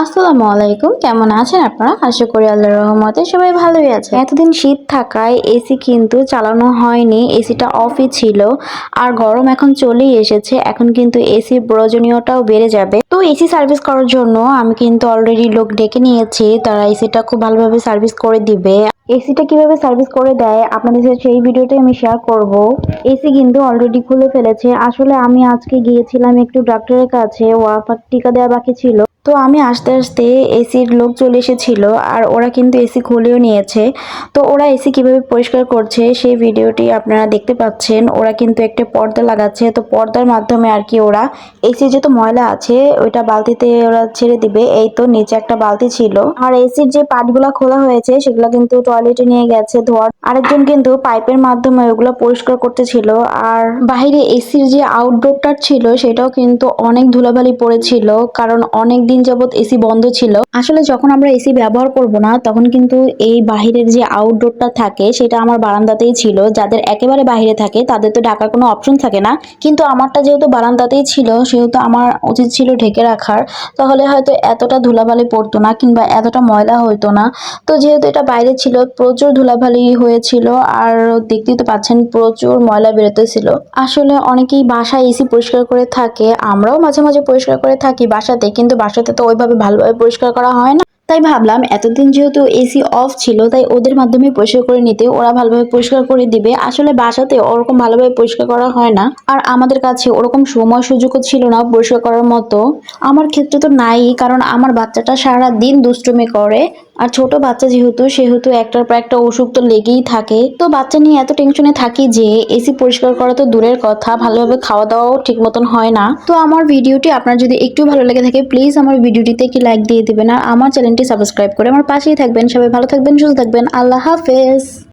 আসসালামু আলাইকুম। কেমন আছেন আপনারা? আশা করি আল্লাহর রহমতে সবাই ভালোই আছে এতদিন শীত থাকায় এসি কিন্তু চালানো হয়নি। এসিটা অফই ছিল। আর গরম এখন চলেই এসেছে। এখন কিন্তু এসির প্রয়োজনীয়তাও বেড়ে যাবে। তো এসি সার্ভিস করার জন্য আমি কিন্তু অলরেডি লোক ডেকে নিয়েছি। তারা এসিটা খুব ভালোভাবে সার্ভিস করে দিবে। এসিটা কীভাবে সার্ভিস করে দেয়, আপনাদের সাথে সেই ভিডিওটাই আমি শেয়ার করব। এসি কিন্তু অলরেডি খুলে ফেলেছে। আসলে আমি আজকে গিয়েছিলাম একটু ডাক্তারের কাছে ওয়াফার টিকা দেওয়া বাকি ছিল। তো আমি আস্তে আস্তে এসির লোক চলে এসেছিল, আর ওরা কিন্তু এসি খুলেও নিয়েছে। তো ওরা এসি কীভাবে পরিষ্কার করছে, সেই ভিডিওটি আপনারা দেখতে পাচ্ছেন। ওরা কিন্তু একটা পর্দা লাগাচ্ছে। তো পর্দার মাধ্যমে আর কি ওরা এসি যেহেতু ময়লা আছে, ওইটা বালতিতে ওরা ছেড়ে দিবে। এই তো নিচে একটা বালতি ছিল। আর এসির যে পার্টগুলো খোলা হয়েছে, সেগুলো কিন্তু টয়লেটে নিয়ে গেছে, ধোয়ার। আরেকজন কিন্তু পাইপের মাধ্যমে ওগুলো পরিষ্কার করতেছিল। আর বাইরে এসির যে আউটডোরটা ছিল, সেটাও কিন্তু অনেক ধুলাবালি পড়েছিল, কারণ অনেক দিন যাবত এসি বন্ধ ছিল। আসলে যখন আমরা এসি ব্যবহার করব না, তখন কিন্তু এই বাহিরের যে আউটডোরটা থাকে, সেটা আমার বারান্দাতেই ছিল। যাদের একেবারে বাইরে থাকে, তাদের তো ঢাকার কোনো অপশন থাকে না। কিন্তু আমারটা যেহেতু বারান্দাতেই ছিল, সেহেতু আমার উচিত ছিল ঢেকে রাখার, তাহলে হয়তো এতটা ধুলাবালি পড়তো না, কিংবা এতটা ময়লা হতো না। তো যেহেতু এটা বাইরে ছিল প্রচুর ধুলাভালি হয়েছিল আর দেখতেই তো পাচ্ছেন প্রচুর ময়লা বেরোতেছিল আসলে অনেকেই বাসায় এসি পরিষ্কার করে থাকে, আমরাও মাঝে মাঝে পরিষ্কার করে থাকি বাসাতে, কিন্তু বাসাতে তো ওইভাবে ভালোভাবে পরিষ্কার করা হয় না। তাই ভাবলাম, এতদিন যেহেতু এসি অফ ছিল, তাই ওদের মাধ্যমে পরিষ্কার করে নিতে ওরা ভালোভাবে পরিষ্কার করে দিবে। আসলে বাসাতে ওরকম ভালোভাবে পরিষ্কার করা হয় না। আর আমাদের কাছে ওরকম সময় সুযোগও ছিল না পরিষ্কার করার মতো। আমার ক্ষেত্রে তো নাই, কারণ আমার বাচ্চাটা সারা দিন দুষ্টুমি করে। আর ছোট বাচ্চা যেহেতু, সেহেতু একটার পর একটা অসুখ তো লেগেই থাকে। তো বাচ্চা নিয়ে এত টেনশনে থাকি যে এসি পরিষ্কার করা তো দূরের কথা, ভালোভাবে খাওয়া দাওয়াও ঠিক মতন হয় না। তো আমার ভিডিওটি আপনার যদি একটু ভালো লেগে থাকে প্লিজ আমার ভিডিওটিতে একটি লাইক দিয়ে দিবেন। আর আমার চ্যানেলটি সাবস্ক্রাইব করে আমার পাশেই থাকবেন। সবাই ভালো থাকবেন সুস্থ থাকবেন। আল্লাহ হাফেজ।